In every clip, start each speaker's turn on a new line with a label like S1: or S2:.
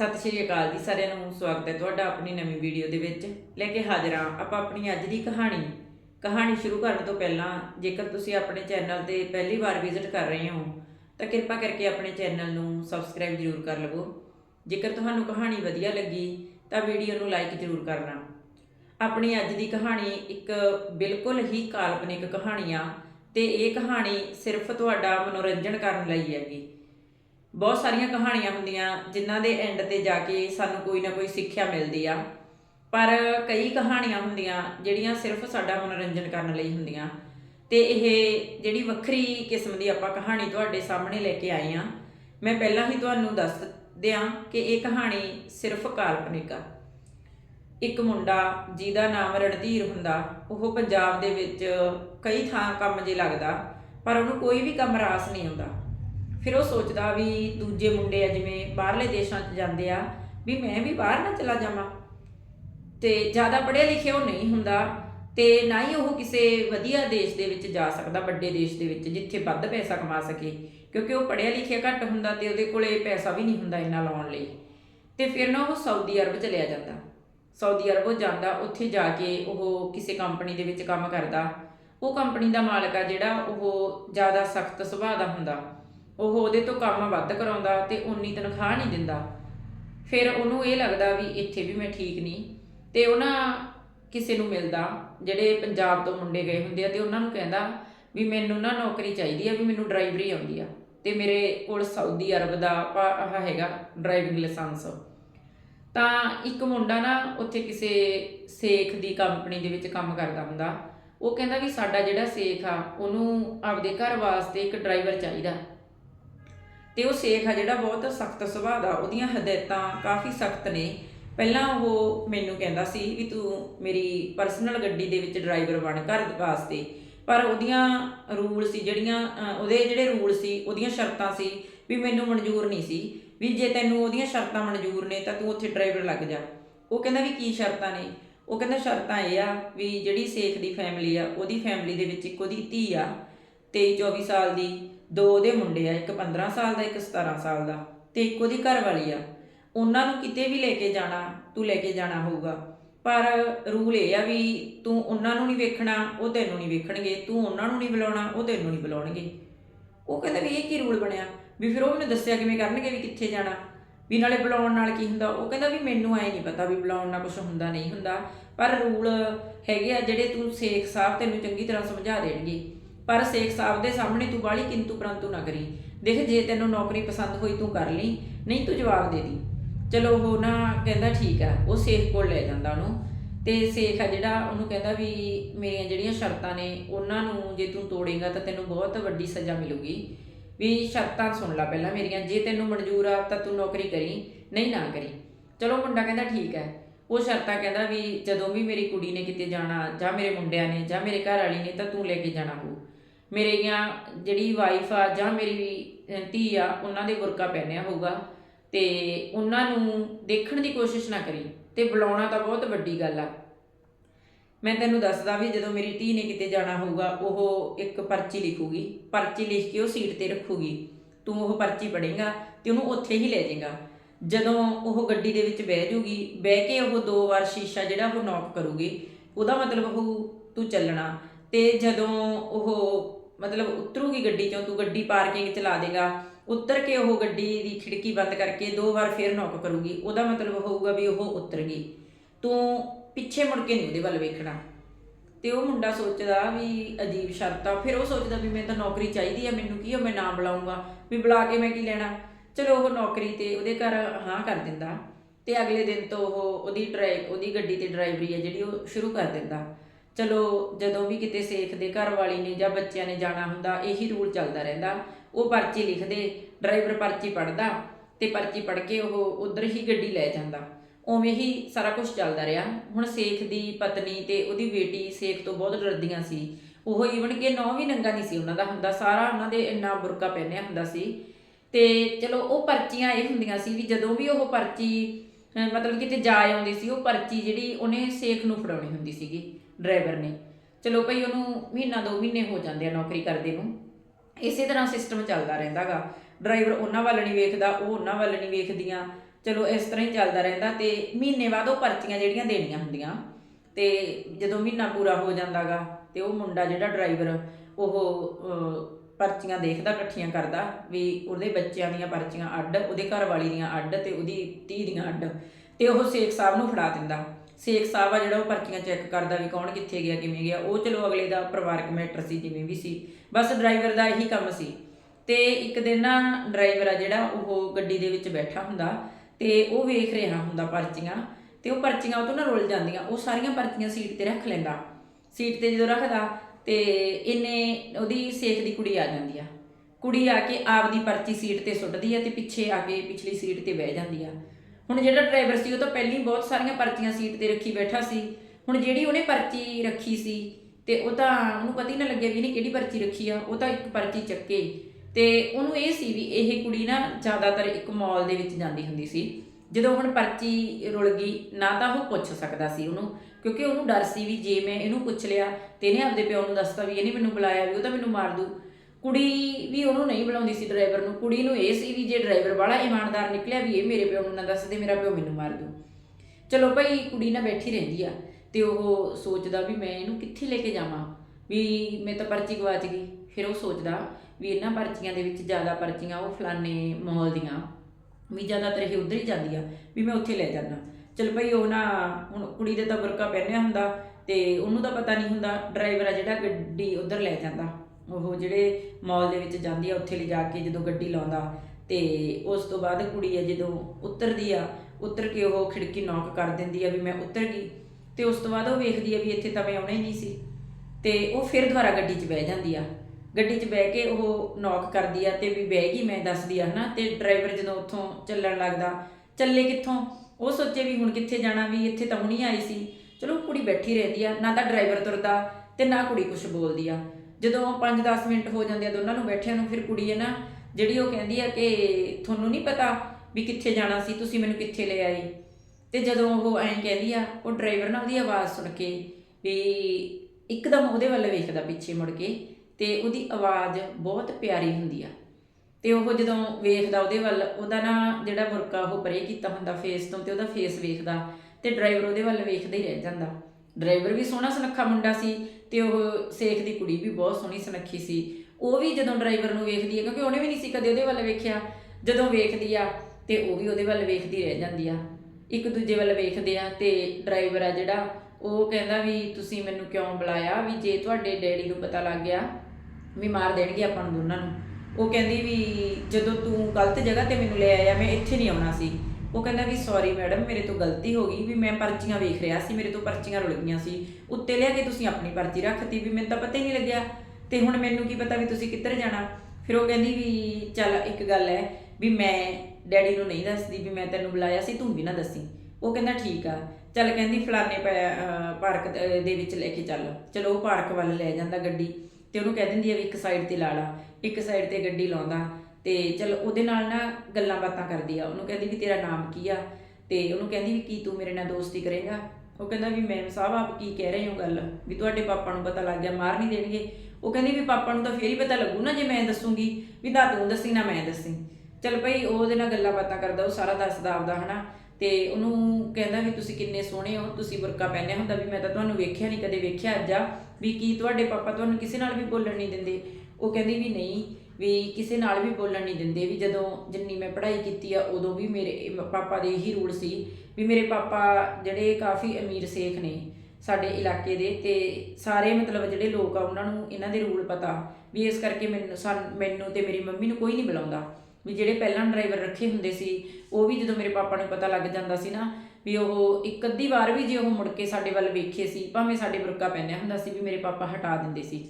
S1: ਸਤਿ ਸ਼੍ਰੀ ਅਕਾਲ ਜੀ, ਸਾਰਿਆਂ ਨੂੰ ਸਵਾਗਤ ਹੈ ਤੁਹਾਡਾ ਆਪਣੀ ਨਵੀਂ ਵੀਡੀਓ ਦੇ ਵਿੱਚ। ਲੈ ਕੇ ਹਾਜ਼ਰ ਹਾਂ ਆਪਾਂ ਆਪਣੀ ਅੱਜ ਦੀ ਕਹਾਣੀ। ਕਹਾਣੀ ਸ਼ੁਰੂ ਕਰਨ ਤੋਂ ਪਹਿਲਾਂ, ਜੇਕਰ ਤੁਸੀਂ ਆਪਣੇ ਚੈਨਲ ਤੇ ਪਹਿਲੀ ਵਾਰ ਵਿਜ਼ਿਟ ਕਰ ਰਹੇ ਹੋ, ਤਾਂ ਕਿਰਪਾ ਕਰਕੇ ਆਪਣੇ ਚੈਨਲ ਨੂੰ ਸਬਸਕ੍ਰਾਈਬ ਜ਼ਰੂਰ ਕਰ ਲਵੋ। ਜੇਕਰ ਤੁਹਾਨੂੰ ਕਹਾਣੀ ਵਧੀਆ ਲੱਗੀ, ਤਾਂ ਵੀਡੀਓ ਨੂੰ ਲਾਈਕ ਜ਼ਰੂਰ ਕਰਨਾ। ਆਪਣੀ ਅੱਜ ਦੀ ਕਹਾਣੀ ਇੱਕ ਬਿਲਕੁਲ ਹੀ ਕਾਲਪਨਿਕ ਕਹਾਣੀ ਆ, ਤੇ ਇਹ ਕਹਾਣੀ ਸਿਰਫ ਤੁਹਾਡਾ ਮਨੋਰੰਜਨ ਕਰਨ ਲਈ ਹੈਗੀ। ਬਹੁਤ ਸਾਰੀਆਂ ਕਹਾਣੀਆਂ ਹੁੰਦੀਆਂ ਜਿਨ੍ਹਾਂ ਦੇ ਐਂਡ ਤੇ ਜਾ ਕੇ ਸਾਨੂੰ ਕੋਈ ਨਾ ਕੋਈ ਸਿੱਖਿਆ ਮਿਲਦੀ ਆ। ਪਰ ਕਈ ਕਹਾਣੀਆਂ ਹੁੰਦੀਆਂ ਜਿਹੜੀਆਂ ਸਿਰਫ ਸਾਡਾ ਮਨੋਰੰਜਨ ਕਰਨ ਲਈ ਹੁੰਦੀਆਂ। ਤੇ ਇਹ ਜਿਹੜੀ ਵੱਖਰੀ ਕਿਸਮ ਦੀ ਆਪਾਂ ਕਹਾਣੀ ਤੁਹਾਡੇ ਸਾਹਮਣੇ ਲੈ ਕੇ ਆਏ ਆ, ਮੈਂ ਪਹਿਲਾਂ ਹੀ ਤੁਹਾਨੂੰ ਦੱਸ ਦਿਆਂ ਕਿ ਇਹ ਕਹਾਣੀ ਸਿਰਫ ਕਾਲਪਨਿਕ ਆ। ਇੱਕ ਮੁੰਡਾ ਜਿਹਦਾ ਨਾਮ ਰਣਧੀਰ ਹੁੰਦਾ, ਉਹ ਪੰਜਾਬ ਦੇ ਵਿੱਚ ਕਈ ਥਾਂ ਕੰਮ ਜੇ ਲੱਗਦਾ, ਪਰ ਉਹਨੂੰ ਕੋਈ ਵੀ ਕੰਮ ਰਾਸ ਨਹੀਂ ਹੁੰਦਾ। ਫਿਰ ਉਹ ਸੋਚਦਾ ਵੀ ਦੂਜੇ ਮੁੰਡੇ ਆ, ਜਿਵੇਂ ਬਾਹਰਲੇ ਦੇਸ਼ਾਂ 'ਚ ਜਾਂਦੇ ਆ, ਵੀ ਮੈਂ ਵੀ ਬਾਹਰ ਨਾ ਚਲਾ ਜਾਵਾਂ। ਤੇ ਜ਼ਿਆਦਾ ਪੜ੍ਹਿਆ ਲਿਖਿਆ ਉਹ ਨਹੀਂ ਹੁੰਦਾ ਤੇ ਨਾ ਹੀ ਉਹ ਕਿਸੇ ਵਧੀਆ ਦੇਸ਼ ਦੇ ਵਿੱਚ ਜਾ ਸਕਦਾ, ਵੱਡੇ ਦੇਸ਼ ਦੇ ਵਿੱਚ, ਜਿੱਥੇ ਵੱਧ ਪੈਸਾ ਕਮਾ ਸਕੇ। ਕਿਉਂਕਿ ਉਹ ਪੜ੍ਹਿਆ ਲਿਖਿਆ ਘੱਟ ਹੁੰਦਾ ਤੇ ਉਹਦੇ ਕੋਲੇ ਪੈਸਾ ਵੀ ਨਹੀਂ ਹੁੰਦਾ ਇੰਨਾ ਲਾਉਣ ਲਈ। ਤੇ ਫਿਰ ਨਾ ਉਹ ਸਾਊਦੀ ਅਰਬ ਚਲਿਆ ਜਾਂਦਾ। ਸਾਊਦੀ ਅਰਬ ਉਹ ਜਾਂਦਾ, ਉੱਥੇ ਜਾ ਕੇ ਉਹ ਕਿਸੇ ਕੰਪਨੀ ਦੇ ਵਿੱਚ ਕੰਮ ਕਰਦਾ। ਉਹ ਕੰਪਨੀ ਦਾ ਮਾਲਕ ਆ ਜਿਹੜਾ, ਉਹ ਜ਼ਿਆਦਾ ਸਖਤ ਸੁਭਾਅ ਦਾ ਹੁੰਦਾ। ਉਹ ਉਹਦੇ ਤੋਂ ਕੰਮ ਵੱਧ ਕਰਾਉਂਦਾ ਤੇ ਉਨੀ ਤਨਖਾਹ ਨਹੀਂ ਦਿੰਦਾ। ਫਿਰ ਉਹਨੂੰ ਇਹ ਲੱਗਦਾ ਵੀ ਇੱਥੇ ਵੀ ਮੈਂ ਠੀਕ ਨਹੀਂ। ਤੇ ਉਹ ਨਾ ਕਿਸੇ ਨੂੰ ਮਿਲਦਾ, ਜਿਹੜੇ ਪੰਜਾਬ ਤੋਂ ਮੁੰਡੇ ਗਏ ਹੁੰਦੇ ਆ ਤੇ ਉਹਨਾਂ ਨੂੰ ਕਹਿੰਦਾ ਵੀ ਮੈਨੂੰ ਨਾ ਨੌਕਰੀ ਚਾਹੀਦੀ ਆ, ਵੀ ਮੈਨੂੰ ਡਰਾਈਵਰੀ ਆਉਂਦੀ ਆ। ਤੇ ਮੇਰੇ ਕੋਲ ਸਾਊਦੀ ਅਰਬ ਦਾ ਆਹ ਹੈਗਾ, ਡਰਾਈਵਿੰਗ ਲਾਇਸੈਂਸ। ਤਾਂ ਇੱਕ ਮੁੰਡਾ ਨਾ ਉੱਥੇ ਕਿਸੇ ਸੇਖ ਦੀ ਕੰਪਨੀ ਦੇ ਵਿੱਚ ਕੰਮ ਕਰਦਾ ਹੁੰਦਾ। ਉਹ ਕਹਿੰਦਾ ਵੀ ਸਾਡਾ ਜਿਹੜਾ ਸੇਖ ਆ, ਉਹਨੂੰ ਆਪਦੇ ਘਰ ਵਾਸਤੇ ਇੱਕ ਡਰਾਈਵਰ ਚਾਹੀਦਾ। ਤੇ ਉਹ ਸੇਖ ਆ ਜਿਹੜਾ ਬਹੁਤ ਸਖਤ ਸੁਭਾਅ ਦਾ, ਉਹਦੀਆਂ ਹਦਾਇਤਾਂ ਕਾਫੀ ਸਖਤ ਨੇ। ਪਹਿਲਾਂ ਉਹ ਮੈਨੂੰ ਕਹਿੰਦਾ ਸੀ ਵੀ ਤੂੰ ਮੇਰੀ ਪਰਸਨਲ ਗੱਡੀ ਦੇ ਵਿੱਚ ਡਰਾਈਵਰ ਬਣ ਘਰ ਵਾਸਤੇ। ਪਰ ਉਹਦੀਆਂ ਰੂਲ ਸੀ ਜਿਹੜੀਆਂ ਉਹਦੇ ਜਿਹੜੇ ਰੂਲ ਸੀ, ਉਹਦੀਆਂ ਸ਼ਰਤਾਂ ਸੀ ਵੀ ਮੈਨੂੰ ਮਨਜ਼ੂਰ ਨਹੀਂ ਸੀ। ਵੀ ਜੇ ਤੈਨੂੰ ਉਹਦੀਆਂ ਸ਼ਰਤਾਂ ਮਨਜ਼ੂਰ ਨੇ ਤਾਂ ਤੂੰ ਉੱਥੇ ਡਰਾਈਵਰ ਲੱਗ ਜਾ। ਉਹ ਕਹਿੰਦਾ ਵੀ ਕੀ ਸ਼ਰਤਾਂ ਨੇ? ਉਹ ਕਹਿੰਦਾ ਸ਼ਰਤਾਂ ਇਹ ਆ ਵੀ ਜਿਹੜੀ ਸੇਖ ਦੀ ਫੈਮਿਲੀ ਆ, ਉਹਦੀ ਫੈਮਿਲੀ ਦੇ ਵਿੱਚ ਇੱਕ ਉਹਦੀ ਧੀ ਆ 23 24 ਸਾਲ ਦੀ। ਦੋ ਉਹਦੇ ਮੁੰਡੇ ਆ, ਇੱਕ 15 ਸਾਲ ਦਾ, ਇੱਕ 17 ਸਾਲ ਦਾ ਤੇ ਇੱਕ ਉਹਦੀ ਘਰ ਵਾਲੀ ਆ। ਉਹਨਾਂ ਨੂੰ ਕਿਤੇ ਵੀ ਲੈ ਕੇ ਜਾਣਾ, ਤੂੰ ਲੈ ਕੇ ਜਾਣਾ ਹੋਊਗਾ। ਪਰ ਰੂਲ ਇਹ ਆ ਵੀ ਤੂੰ ਉਹਨਾਂ ਨੂੰ ਨਹੀਂ ਵੇਖਣਾ, ਉਹ ਤੈਨੂੰ ਨਹੀਂ ਵੇਖਣਗੇ। ਤੂੰ ਉਹਨਾਂ ਨੂੰ ਨਹੀਂ ਬੁਲਾਉਣਾ, ਉਹ ਤੈਨੂੰ ਨਹੀਂ ਬੁਲਾਉਣਗੇ। ਉਹ ਕਹਿੰਦਾ ਵੀ ਇਹ ਕੀ ਰੂਲ ਬਣਿਆ? ਵੀ ਫਿਰ ਉਹ ਮੈਨੂੰ ਦੱਸਿਆ ਕਿਵੇਂ ਕਰਨਗੇ ਵੀ ਕਿੱਥੇ ਜਾਣਾ? ਵੀ ਨਾਲੇ ਬੁਲਾਉਣ ਨਾਲ ਕੀ ਹੁੰਦਾ? ਉਹ ਕਹਿੰਦਾ ਵੀ ਮੈਨੂੰ ਐ ਨਹੀਂ ਪਤਾ ਵੀ ਬੁਲਾਉਣ ਨਾਲ ਕੁਝ ਹੁੰਦਾ ਨਹੀਂ ਹੁੰਦਾ। ਪਰ ਰੂਲ ਹੈਗੇ ਆ ਜਿਹੜੇ ਤੂੰ ਸੇਖ ਸਾਹਿਬ ਤੈਨੂੰ ਚੰਗੀ ਤਰ੍ਹਾਂ ਸਮਝਾ ਦੇਣਗੇ। ਪਰ ਸੇਖ ਸਾਹਿਬ ਦੇ ਸਾਹਮਣੇ ਤੂੰ ਬਾਹਲੀ ਕਿੰਤੂ ਪਰੰਤੂ ਨਾ ਕਰੀ। ਦੇਖ, ਜੇ ਤੈਨੂੰ ਨੌਕਰੀ ਪਸੰਦ ਹੋਈ ਤੂੰ ਕਰ ਲਈ, ਨਹੀਂ ਤੂੰ ਜਵਾਬ ਦੇ ਦੀ। ਚਲੋ, ਉਹ ਨਾ ਕਹਿੰਦਾ ਠੀਕ ਆ ਉਹ ਸੇਖ ਕੋਲ ਲੈ ਜਾਂਦਾ ਉਹਨੂੰ। ਤੇ ਸੇਖ ਆ ਜਿਹੜਾ, ਉਹਨੂੰ ਕਹਿੰਦਾ ਵੀ ਮੇਰੀਆਂ ਜਿਹੜੀਆਂ ਸ਼ਰਤਾਂ ਨੇ, ਉਹਨਾਂ ਨੂੰ ਜੇ ਤੂੰ ਤੋੜੇਗਾ ਤਾਂ ਤੈਨੂੰ ਬਹੁਤ ਵੱਡੀ ਸਜ਼ਾ ਮਿਲੂਗੀ। ਵੀ ਸ਼ਰਤਾਂ ਸੁਣ ਲੈ ਪਹਿਲਾਂ ਮੇਰੀਆਂ, ਜੇ ਤੈਨੂੰ ਮਨਜ਼ੂਰ ਆ ਤਾਂ ਤੂੰ ਨੌਕਰੀ ਕਰੀ, ਨਹੀਂ ਨਾ ਕਰੀ। ਚਲੋ, ਮੁੰਡਾ ਕਹਿੰਦਾ ਠੀਕ ਹੈ। ਉਹ ਸ਼ਰਤਾਂ ਕਹਿੰਦਾ ਵੀ ਜਦੋਂ ਵੀ ਮੇਰੀ ਕੁੜੀ ਨੇ ਕਿਤੇ ਜਾਣਾ, ਜਾਂ ਮੇਰੇ ਮੁੰਡਿਆਂ ਨੇ, ਜਾਂ ਮੇਰੇ ਘਰ ਵਾਲੀ ਨੇ, ਤਾਂ ਤੂੰ ਲੈ ਕੇ ਜਾਣਾ ਹੋਊ ਮੇਰੀਆਂ ਜਿਹੜੀ ਵਾਈਫ ਆ ਜਾਂ ਮੇਰੀ ਧੀ ਆ, ਉਹਨਾਂ ਦੇ ਬੁਰਕਾ ਪਹਿਨਿਆ ਹੋਊਗਾ। ਤੇ ਉਹਨਾਂ ਨੂੰ ਦੇਖਣ ਦੀ ਕੋਸ਼ਿਸ਼ ਨਾ ਕਰੀ ਤੇ ਬੁਲਾਉਣਾ ਤਾਂ ਬਹੁਤ ਵੱਡੀ ਗੱਲ ਆ। ਮੈਂ ਤੈਨੂੰ ਦੱਸਦਾ ਵੀ ਜਦੋਂ ਮੇਰੀ ਧੀ ਨੇ ਕਿਤੇ ਜਾਣਾ ਹੋਊਗਾ, ਉਹ ਇੱਕ ਪਰਚੀ ਲਿਖੂਗੀ। ਪਰਚੀ ਲਿਖ ਕੇ ਉਹ ਸੀਟ ਤੇ ਰੱਖੂਗੀ। ਤੂੰ ਉਹ ਪਰਚੀ ਪੜੇਗਾ ਤੇ ਉਹਨੂੰ ਉੱਥੇ ਹੀ ਲੈ ਜਾਏਗਾ। ਜਦੋਂ ਉਹ ਗੱਡੀ ਦੇ ਵਿੱਚ ਬਹਿ ਜੂਗੀ, ਬਹਿ ਕੇ ਉਹ ਦੋ ਵਾਰ ਸ਼ੀਸ਼ਾ ਜਿਹੜਾ ਉਹ ਨੌਕ ਕਰੂਗੀ, ਉਹਦਾ ਮਤਲਬ ਉਹ ਤੂੰ ਚੱਲਣਾ। ਤੇ ਜਦੋਂ ਉਹ ਮਤਲਬ ਉਤਰੂਗੀ ਗੱਡੀ ਚੋਂ, ਤੂੰ ਗੱਡੀ ਪਾਰਕਿੰਗ ਚ ਲਾ ਦੇਗਾ। ਉਤਰ ਕੇ ਉਹ ਗੱਡੀ ਦੀ ਖਿੜਕੀ ਬੰਦ ਕਰਕੇ ਦੋ ਵਾਰ ਫੇਰ ਨੌਕ ਕਰੂਗੀ। ਉਹਦਾ ਮਤਲਬ ਹੋਊਗਾ ਵੀ ਉਹ ਉਤਰ ਗਈ। ਤੂੰ ਪਿੱਛੇ ਮੁੜ ਕੇ ਨਹੀਂ ਉਹਦੇ ਵੱਲ ਵੇਖਣਾ। ਤੇ ਉਹ ਮੁੰਡਾ ਸੋਚਦਾ ਵੀ ਅਜੀਬ ਸ਼ਰਤ ਆ। ਫਿਰ ਉਹ ਸੋਚਦਾ ਵੀ ਮੈਨੂੰ ਤਾਂ ਨੌਕਰੀ ਚਾਹੀਦੀ ਆ, ਮੈਨੂੰ ਕੀ ਆ, ਮੈਂ ਨਾ ਬੁਲਾਉਂਗਾ ਵੀ ਬੁਲਾ ਕੇ ਮੈਂ ਕੀ ਲੈਣਾ? ਚਲੋ ਉਹ ਨੌਕਰੀ ਤੇ ਉਹਦੇ ਘਰ ਹਾਂ ਕਰ ਦਿੰਦਾ। ਤੇ ਅਗਲੇ ਦਿਨ ਤੋਂ ਉਹ ਉਹਦੀ ਡਰਾਈਵ ਉਹਦੀ ਗੱਡੀ ਤੇ ਡਰਾਈਵਰੀ ਆ ਜਿਹੜੀ ਉਹ ਸ਼ੁਰੂ ਕਰ ਦਿੰਦਾ। ਚਲੋ ਜਦੋਂ ਵੀ ਕਿਤੇ ਸੇਖ ਦੇ ਘਰ ਵਾਲੀ ਨੇ ਜਾਂ ਬੱਚਿਆਂ ਨੇ ਜਾਣਾ ਹੁੰਦਾ, ਇਹੀ ਰੂਲ ਚੱਲਦਾ ਰਹਿੰਦਾ। ਉਹ ਪਰਚੀ ਲਿਖਦੇ, ਡਰਾਈਵਰ ਪਰਚੀ ਪੜਦਾ ਤੇ ਪਰਚੀ ਪੜ ਕੇ ਉਹ ਉਧਰ ਹੀ ਗੱਡੀ ਲੈ ਜਾਂਦਾ। ਉਵੇਂ ਹੀ ਸਾਰਾ ਕੁਝ ਚੱਲਦਾ ਰਿਹਾ। ਹੁਣ ਸੇਖ ਦੀ ਪਤਨੀ ਤੇ ਉਹਦੀ ਬੇਟੀ ਸੇਖ ਤੋਂ ਬਹੁਤ ਡਰਦੀਆਂ ਸੀ। ਉਹ ਈਵਨ ਕਿ ਨੌ ਵੀ ਨੰਗਾ ਨਹੀਂ ਸੀ ਉਹਨਾਂ ਦਾ ਹੁੰਦਾ। ਸਾਰਾ ਉਹਨਾਂ ਦੇ ਇੰਨਾ ਬੁਰਕਾ ਪਹਿਨਿਆ ਹੁੰਦਾ ਸੀ। ਤੇ ਚਲੋ ਉਹ ਪਰਚੀਆਂ ਇਹ ਹੁੰਦੀਆਂ ਸੀ ਵੀ ਜਦੋਂ ਵੀ ਉਹ ਪਰਚੀ ਮਤਲਬ ਕਿਤੇ ਜਾ ਆਉਂਦੀ ਸੀ, ਉਹ ਪਰਚੀ ਜਿਹੜੀ ਉਹਨੇ ਸੇਖ ਨੂੰ ਫੜਾਉਣੀ ਹੁੰਦੀ ਸੀਗੀ। ਡਰਾਈਵਰ ਨੇ। ਚਲੋ ਭਈ ਉਹਨੂੰ ਮਹੀਨਾ ਦੋ ਮਹੀਨੇ ਹੋ ਜਾਂਦੇ ਆ ਨੌਕਰੀ ਕਰਦੇ ਨੂੰ। ਇਸੇ ਤਰ੍ਹਾਂ ਸਿਸਟਮ ਚੱਲਦਾ ਰਹਿੰਦਾਗਾ ਡਰਾਈਵਰ ਉਹਨਾਂ ਵੱਲ ਨਹੀਂ ਵੇਖਦਾ, ਉਹ ਉਹਨਾਂ ਵੱਲ ਨਹੀਂ ਵੇਖਦੀਆਂ। ਚਲੋ ਇਸ ਤਰ੍ਹਾਂ ਹੀ ਚੱਲਦਾ ਰਹਿੰਦਾ ਤੇ ਮਹੀਨੇ ਬਾਅਦ ਉਹ ਪਰਚੀਆਂ ਜਿਹੜੀਆਂ ਦੇਣੀਆਂ ਹੁੰਦੀਆਂ। ਤੇ ਜਦੋਂ ਮਹੀਨਾ ਪੂਰਾ ਹੋ ਜਾਂਦਾਗਾ ਤੇ ਉਹ ਮੁੰਡਾ ਜਿਹੜਾ ਡਰਾਈਵਰ, ਉਹ ਪਰਚੀਆਂ ਦੇਖਦਾ, ਇਕੱਠੀਆਂ ਕਰਦਾ ਵੀ ਉਹਦੇ ਬੱਚਿਆਂ ਦੀਆਂ ਪਰਚੀਆਂ ਅੱਡ, ਉਹਦੇ ਘਰ ਵਾਲੀ ਦੀਆਂ ਅੱਡ ਤੇ ਉਹਦੀ ਧੀ ਦੀਆਂ ਅੱਡ। ਤੇ ਉਹ ਸੇਖ ਸਾਹਿਬ ਨੂੰ ਫੜਾ ਦਿੰਦਾ। ਸੇਖ ਸਾਹਿਬ ਆ ਜਿਹੜਾ ਉਹ ਪਰਚੀਆਂ ਚੈੱਕ ਕਰਦਾ ਵੀ ਕੌਣ ਕਿੱਥੇ ਗਿਆ, ਕਿਵੇਂ ਗਿਆ। ਉਹ ਚਲੋ ਅਗਲੇ ਦਾ ਪਰਿਵਾਰਕ ਮੈਟਰ ਸੀ, ਜਿਵੇਂ ਵੀ ਸੀ। ਬਸ ਡਰਾਈਵਰ ਦਾ ਇਹੀ ਕੰਮ ਸੀ। ਤੇ ਇੱਕ ਦਿਨ ਨਾ ਡਰਾਈਵਰ ਆ ਜਿਹੜਾ ਉਹ ਗੱਡੀ ਦੇ ਵਿੱਚ ਬੈਠਾ ਹੁੰਦਾ ਤੇ ਉਹ ਵੇਖ ਰਿਹਾ ਹੁੰਦਾ ਪਰਚੀਆਂ ਤੇ ਉਹ ਪਰਚੀਆਂ ਉਹ ਤੋਂ ਨਾ ਰੁੱਲ ਜਾਂਦੀਆਂ। ਉਹ ਸਾਰੀਆਂ ਪਰਚੀਆਂ ਸੀਟ ਤੇ ਰੱਖ ਲੈਂਦਾ। ਸੀਟ ਤੇ ਜਦੋਂ ਰੱਖਦਾ ਤੇ ਇਹਨੇ ਉਹਦੀ ਸੇਖ ਦੀ ਕੁੜੀ ਆ ਜਾਂਦੀ ਆ। ਕੁੜੀ ਆ ਕੇ ਆਪਦੀ ਪਰਚੀ ਸੀਟ ਤੇ ਸੁੱਟਦੀ ਆ ਤੇ ਪਿੱਛੇ ਆ ਕੇ ਪਿਛਲੀ ਸੀਟ ਤੇ ਬਹਿ ਜਾਂਦੀ ਆ। ਹੁਣ ਜਿਹੜਾ ਡਰਾਈਵਰ ਸੀ, ਉਹ ਤਾਂ ਪਹਿਲਾਂ ਹੀ ਬਹੁਤ ਸਾਰੀਆਂ ਪਰਚੀਆਂ ਸੀਟ ਤੇ ਰੱਖੀ ਬੈਠਾ ਸੀ। ਹੁਣ ਜਿਹੜੀ ਉਹਨੇ ਪਰਚੀ ਰੱਖੀ ਸੀ ਤੇ ਉਹ ਤਾਂ ਉਹਨੂੰ ਪਤਾ ਹੀ ਨਾ ਲੱਗਿਆ ਵੀ ਇਹਨੇ ਕਿਹੜੀ ਪਰਚੀ ਰੱਖੀ ਆ, ਉਹ ਤਾਂ ਇੱਕ ਪਰਚੀ ਚੱਕੇ। ਤੇ ਉਹਨੂੰ ਇਹ ਸੀ ਵੀ ਇਹ ਕੁੜੀ ਨਾ ਜ਼ਿਆਦਾਤਰ ਇੱਕ ਮਾਲ ਦੇ ਵਿੱਚ ਜਾਂਦੀ ਹੁੰਦੀ ਸੀ। ਜਦੋਂ ਹੁਣ ਪਰਚੀ ਰੁਲ ਗਈ, ਨਾ ਤਾਂ ਉਹ ਪੁੱਛ ਸਕਦਾ ਸੀ ਉਹਨੂੰ, ਕਿਉਂਕਿ ਉਹਨੂੰ ਡਰ ਸੀ ਵੀ ਜੇ ਮੈਂ ਇਹਨੂੰ ਪੁੱਛ ਲਿਆ ਤੇ ਇਹਨੇ ਆਪਦੇ ਪਿਓ ਨੂੰ ਦੱਸਤਾ ਵੀ ਇਹਨੇ ਮੈਨੂੰ ਬੁਲਾਇਆ ਵੀ ਉਹ ਤਾਂ ਮੈਨੂੰ ਮਾਰ ਦੂ। ਕੁੜੀ ਵੀ ਉਹਨੂੰ ਨਹੀਂ ਬੁਲਾਉਂਦੀ ਸੀ ਡਰਾਈਵਰ ਨੂੰ। ਕੁੜੀ ਨੂੰ ਇਹ ਸੀ ਵੀ ਜੇ ਡਰਾਈਵਰ ਵਾਲਾ ਇਮਾਨਦਾਰ ਨਿਕਲਿਆ ਵੀ ਇਹ ਮੇਰੇ ਪਿਓ ਨੂੰ ਨਾ ਦੱਸ ਦੇ, ਮੇਰਾ ਪਿਓ ਮੈਨੂੰ ਮਾਰ ਦੂ। ਚਲੋ ਭਾਈ, ਕੁੜੀ ਨਾ ਬੈਠੀ ਰਹਿੰਦੀ ਆ ਤੇ ਉਹ ਸੋਚਦਾ ਵੀ ਮੈਂ ਇਹਨੂੰ ਕਿੱਥੇ ਲੈ ਕੇ ਜਾਵਾਂ? ਵੀ ਮੈਂ ਤਾਂ ਪਰਚੀ ਗਵਾਚ ਗਈ। ਫਿਰ ਉਹ ਸੋਚਦਾ ਵੀ ਇਹਨਾਂ ਪਰਚੀਆਂ ਦੇ ਵਿੱਚ ਜ਼ਿਆਦਾ ਪਰਚੀਆਂ, ਉਹ ਫਲਾਣੇ ਮਾਹੌਲ ਦੀਆਂ, ਵੀ ਜ਼ਿਆਦਾਤਰ ਇਹ ਉਧਰ ਹੀ ਜਾਂਦੀ ਆ, ਵੀ ਮੈਂ ਉੱਥੇ ਲੈ ਜਾਂਦਾ। ਚਲ ਭਾਈ, ਉਹ ਨਾ ਹੁਣ ਕੁੜੀ ਦੇ ਤਾਂ ਬੁਰਕਾ ਪਹਿਨਿਆ ਹੁੰਦਾ ਤੇ ਉਹਨੂੰ ਤਾਂ ਪਤਾ ਨਹੀਂ ਹੁੰਦਾ ਡਰਾਈਵਰ ਆ ਜਿਹੜਾ ਗੱਡੀ ਉਧਰ ਲੈ ਜਾਂਦਾ। ਉਹ ਜਿਹੜੇ ਮਾਲ ਦੇ ਵਿੱਚ ਜਾਂਦੀ ਆ, ਉੱਥੇ ਲਿਜਾ ਕੇ ਜਦੋਂ ਗੱਡੀ ਲਾਉਂਦਾ। ਤੇ ਉਸ ਤੋਂ ਬਾਅਦ ਕੁੜੀ ਆ, ਜਦੋਂ ਉਤਰਦੀ ਆ, ਉਤਰ ਕੇ ਉਹ ਖਿੜਕੀ ਨੌਕ ਕਰ ਦਿੰਦੀ ਆ ਵੀ ਮੈਂ ਉਤਰ ਗਈ। ਤੇ ਉਸ ਤੋਂ ਬਾਅਦ ਉਹ ਵੇਖਦੀ ਆ ਵੀ ਇੱਥੇ ਤਾਂ ਮੈਂ ਆਉਣਾ ਹੀ ਨਹੀਂ ਸੀ। ਤੇ ਉਹ ਫਿਰ ਦੁਬਾਰਾ ਗੱਡੀ 'ਚ ਬਹਿ ਜਾਂਦੀ ਆ। ਗੱਡੀ 'ਚ ਬਹਿ ਕੇ ਉਹ ਨੌਕ ਕਰਦੀ ਆ ਤੇ ਵੀ ਬਹਿ ਗਈ ਮੈਂ, ਦੱਸਦੀ ਆ, ਹਨਾ। ਤੇ ਡਰਾਈਵਰ ਜਦੋਂ ਉੱਥੋਂ ਚੱਲਣ ਲੱਗਦਾ, ਚੱਲੇ ਕਿੱਥੋਂ? ਉਹ ਸੋਚੇ ਵੀ ਹੁਣ ਕਿੱਥੇ ਜਾਣਾ, ਵੀ ਇੱਥੇ ਤਾਂ ਹੁਣੀ ਆਈ ਸੀ। ਚਲੋ ਕੁੜੀ ਬੈਠੀ ਰਹਿੰਦੀ ਆ, ਨਾ ਤਾਂ ਡਰਾਈਵਰ ਤੁਰਦਾ ਤੇ ਨਾ ਕੁੜੀ ਕੁਝ ਬੋਲਦੀ ਆ। ਜਦੋਂ 5-10 ਮਿੰਟ ਹੋ ਜਾਂਦੇ ਆ ਦੋਨਾਂ ਨੂੰ ਬੈਠਿਆਂ ਨੂੰ, ਫਿਰ ਕੁੜੀ ਹੈ ਨਾ, ਜਿਹੜੀ ਉਹ ਕਹਿੰਦੀ ਆ ਕਿ ਤੁਹਾਨੂੰ ਨਹੀਂ ਪਤਾ ਵੀ ਕਿੱਥੇ ਜਾਣਾ ਸੀ, ਤੁਸੀਂ ਮੈਨੂੰ ਕਿੱਥੇ ਲੈ ਆਏ? ਤੇ ਜਦੋਂ ਉਹ ਐਂ ਕਹਿੰਦੀ ਆ, ਉਹ ਡਰਾਈਵਰ ਨਾ ਉਹਦੀ ਆਵਾਜ਼ ਸੁਣ ਕੇ ਵੀ ਇੱਕਦਮ ਉਹਦੇ ਵੱਲ ਵੇਖਦਾ ਪਿੱਛੇ ਮੁੜ ਕੇ ਤੇ ਉਹਦੀ ਆਵਾਜ਼ ਬਹੁਤ ਪਿਆਰੀ ਹੁੰਦੀ ਆ। ਤੇ ਉਹ ਜਦੋਂ ਵੇਖਦਾ ਉਹਦੇ ਵੱਲ, ਉਹਦਾ ਨਾ ਜਿਹੜਾ ਬੁਰਕਾ ਉਹ ਪਰੇ ਕੀਤਾ ਹੁੰਦਾ ਫੇਸ ਤੋਂ ਤੇ ਉਹਦਾ ਫੇਸ ਵੇਖਦਾ ਤੇ ਡਰਾਈਵਰ ਉਹਦੇ ਵੱਲ ਵੇਖਦਾ ਹੀ ਰਹਿ ਜਾਂਦਾ। ਡਰਾਈਵਰ ਵੀ ਸੋਹਣਾ ਸੁਨੱਖਾ ਮੁੰਡਾ ਸੀ ਤੇ ਉਹ ਸੇਖ ਦੀ ਕੁੜੀ ਵੀ ਬਹੁਤ ਸੋਹਣੀ ਸੁਨੱਖੀ ਸੀ। ਉਹ ਵੀ ਜਦੋਂ ਡਰਾਈਵਰ ਨੂੰ ਵੇਖਦੀ ਹੈ ਕਿਉਂਕਿ ਉਹਨੇ ਵੀ ਨਹੀਂ ਸੀ ਕਦੇ ਉਹਦੇ ਵੱਲ ਵੇਖਿਆ। ਜਦੋਂ ਵੇਖਦੀ ਆ, ਤੇ ਉਹ ਵੀ ਉਹਦੇ ਵੱਲ ਵੇਖਦੀ ਰਹਿ ਜਾਂਦੀ ਆ। ਇੱਕ ਦੂਜੇ ਵੱਲ ਵੇਖਦੇ ਆ, ਤੇ ਡਰਾਈਵਰ ਆ ਜਿਹੜਾ, ਉਹ ਕਹਿੰਦਾ ਵੀ ਤੁਸੀਂ ਮੈਨੂੰ ਕਿਉਂ ਬੁਲਾਇਆ? ਵੀ ਜੇ ਤੁਹਾਡੇ ਡੈਡੀ ਨੂੰ ਪਤਾ ਲੱਗ ਗਿਆ ਵੀ ਮਾਰ ਦੇਣਗੇ ਆਪਾਂ ਨੂੰ ਦੋਨਾਂ ਨੂੰ। ਉਹ ਕਹਿੰਦੀ ਵੀ ਜਦੋਂ ਤੂੰ ਗਲਤ ਜਗ੍ਹਾ ਤੇ ਮੈਨੂੰ ਲੈ ਆਇਆ, ਮੈਂ ਇੱਥੇ ਨਹੀਂ ਆਉਣਾ ਸੀ। ਉਹ ਕਹਿੰਦਾ ਵੀ ਸੌਰੀ ਮੈਡਮ ਮੇਰੇ ਤੋਂ ਗਲਤੀ ਹੋ ਗਈ ਵੀ ਮੈਂ ਪਰਚੀਆਂ ਵੇਖ ਰਿਹਾ ਸੀ, ਮੇਰੇ ਤੋਂ ਪਰਚੀਆਂ ਰੁਲ ਗਈਆਂ ਸੀ। ਉੱਤੇ ਲਿਆ ਕੇ ਤੁਸੀਂ ਆਪਣੀ ਪਰਚੀ ਰੱਖਤੀ ਵੀ ਮੈਨੂੰ ਤਾਂ ਪਤਾ ਹੀ ਨਹੀਂ ਲੱਗਿਆ। ਤੇ ਹੁਣ ਮੈਨੂੰ ਕੀ ਪਤਾ ਵੀ ਤੁਸੀਂ ਕਿੱਧਰ ਜਾਣਾ? ਫਿਰ ਉਹ ਕਹਿੰਦੀ ਵੀ ਚੱਲ ਇੱਕ ਗੱਲ ਹੈ ਵੀ ਮੈਂ ਡੈਡੀ ਨੂੰ ਨਹੀਂ ਦੱਸਦੀ ਵੀ ਮੈਂ ਤੈਨੂੰ ਬੁਲਾਇਆ ਸੀ, ਤੂੰ ਵੀ ਨਾ ਦੱਸੀ। ਉਹ ਕਹਿੰਦਾ ਠੀਕ ਆ। ਚੱਲ ਕਹਿੰਦੀ ਫਲਾਣੇ ਪੈ- ਪਾਰਕ ਦੇ ਦੇ ਵਿੱਚ ਲੈ ਕੇ ਚੱਲ। ਚਲੋ ਉਹ ਪਾਰਕ ਵੱਲ ਲੈ ਜਾਂਦਾ ਗੱਡੀ। ਤੇ ਉਹਨੂੰ ਕਹਿ ਦਿੰਦੀ ਆ ਵੀ ਇੱਕ ਸਾਈਡ ਤੇ ਲਾ ਲਾ, ਇੱਕ ਸਾਈਡ ਤੇ ਗੱਡੀ ਲਾਉਂਦਾ। ਤੇ ਚਲ ਉਹਦੇ ਨਾਲ ਨਾ ਗੱਲਾਂ ਬਾਤਾਂ ਕਰਦੀ ਆ। ਉਹਨੂੰ ਕਹਿੰਦੀ ਵੀ ਤੇਰਾ ਨਾਮ ਕੀ ਆ? ਤੇ ਉਹਨੂੰ ਕਹਿੰਦੀ ਵੀ ਕੀ ਤੂੰ ਮੇਰੇ ਨਾਲ ਦੋਸਤੀ ਕਰੇਗਾ? ਉਹ ਕਹਿੰਦਾ ਵੀ ਮੈਮ ਸਾਹਿਬ, ਆਪ ਕੀ ਕਹਿ ਰਹੇ ਹੋ ਗੱਲ? ਵੀ ਤੁਹਾਡੇ ਪਾਪਾ ਨੂੰ ਪਤਾ ਲੱਗ ਗਿਆ, ਮਾਰ ਨਹੀਂ ਦੇਣਗੇ। ਉਹ ਕਹਿੰਦੀ ਵੀ ਪਾਪਾ ਨੂੰ ਤਾਂ ਫੇਰ ਹੀ ਪਤਾ ਲੱਗੂ ਨਾ ਜੇ ਮੈਂ ਦੱਸੂਗੀ। ਵੀ ਨਾ ਤੂੰ ਦੱਸੀ ਨਾ ਮੈਂ ਦੱਸੀ। ਚਲ ਭਈ, ਉਹ ਉਹਦੇ ਨਾਲ ਗੱਲਾਂ ਬਾਤਾਂ ਕਰਦਾ, ਉਹ ਸਾਰਾ ਦੱਸਦਾ ਆਪਦਾ, ਹਨਾ? ਤੇ ਉਹਨੂੰ ਕਹਿੰਦਾ ਵੀ ਤੁਸੀਂ ਕਿੰਨੇ ਸੋਹਣੇ ਹੋ, ਤੁਸੀਂ ਬੁਰਕਾ ਪਹਿਨਿਆ ਹੁੰਦਾ ਵੀ ਮੈਂ ਤਾਂ ਤੁਹਾਨੂੰ ਵੇਖਿਆ ਨਹੀਂ ਕਦੇ ਵੇਖਿਆ ਅੱਜ ਆ। ਵੀ ਕੀ ਤੁਹਾਡੇ ਪਾਪਾ ਤੁਹਾਨੂੰ ਕਿਸੇ ਨਾਲ ਵੀ ਬੋਲਣ ਨਹੀਂ ਦਿੰਦੇ? ਉਹ ਕਹਿੰਦੀ ਵੀ ਨਹੀਂ। ਵੀ ਕਿਸੇ ਨਾਲ ਵੀ ਬੋਲਣ ਨਹੀਂ ਦਿੰਦੇ, ਵੀ ਜਦੋਂ ਜਿੰਨੀ ਮੈਂ ਪੜ੍ਹਾਈ ਕੀਤੀ ਆ, ਉਦੋਂ ਵੀ ਮੇਰੇ ਪਾਪਾ ਦੇ ਇਹੀ ਰੂਲ ਸੀ ਵੀ ਮੇਰੇ ਪਾਪਾ ਜਿਹੜੇ ਕਾਫੀ ਅਮੀਰ ਸੇਖ ਨੇ ਸਾਡੇ ਇਲਾਕੇ ਦੇ ਤੇ ਸਾਰੇ ਮਤਲਬ ਜਿਹੜੇ ਲੋਕ ਆ, ਉਹਨਾਂ ਨੂੰ ਇਹਨਾਂ ਦੇ ਰੂਲ ਪਤਾ ਵੀ ਇਸ ਕਰਕੇ ਮੈਨੂੰ ਸਾਨ- ਮੈਨੂੰ ਤੇ ਮੇਰੀ ਮੰਮੀ ਨੂੰ ਕੋਈ ਨਹੀਂ ਬੁਲਾਉਂਦਾ। ਵੀ ਜਿਹੜੇ ਪਹਿਲਾਂ ਡਰਾਈਵਰ ਰੱਖੇ ਹੁੰਦੇ ਸੀ, ਉਹ ਵੀ ਜਦੋਂ ਮੇਰੇ ਪਾਪਾ ਨੂੰ ਪਤਾ ਲੱਗ ਜਾਂਦਾ ਸੀ ਨਾ, ਵੀ ਉਹ ਇੱਕ ਅੱਧੀ ਵਾਰ ਵੀ ਜੇ ਉਹ ਮੁੜ ਕੇ ਸਾਡੇ ਵੱਲ ਵੇਖੇ ਸੀ, ਭਾਵੇਂ ਸਾਡੇ ਬੁਰਕਾ ਪੈਂਦਾ ਹੁੰਦਾ ਸੀ ਵੀ ਮੇਰੇ ਪਾਪਾ ਹਟਾ ਦਿੰਦੇ ਸੀ।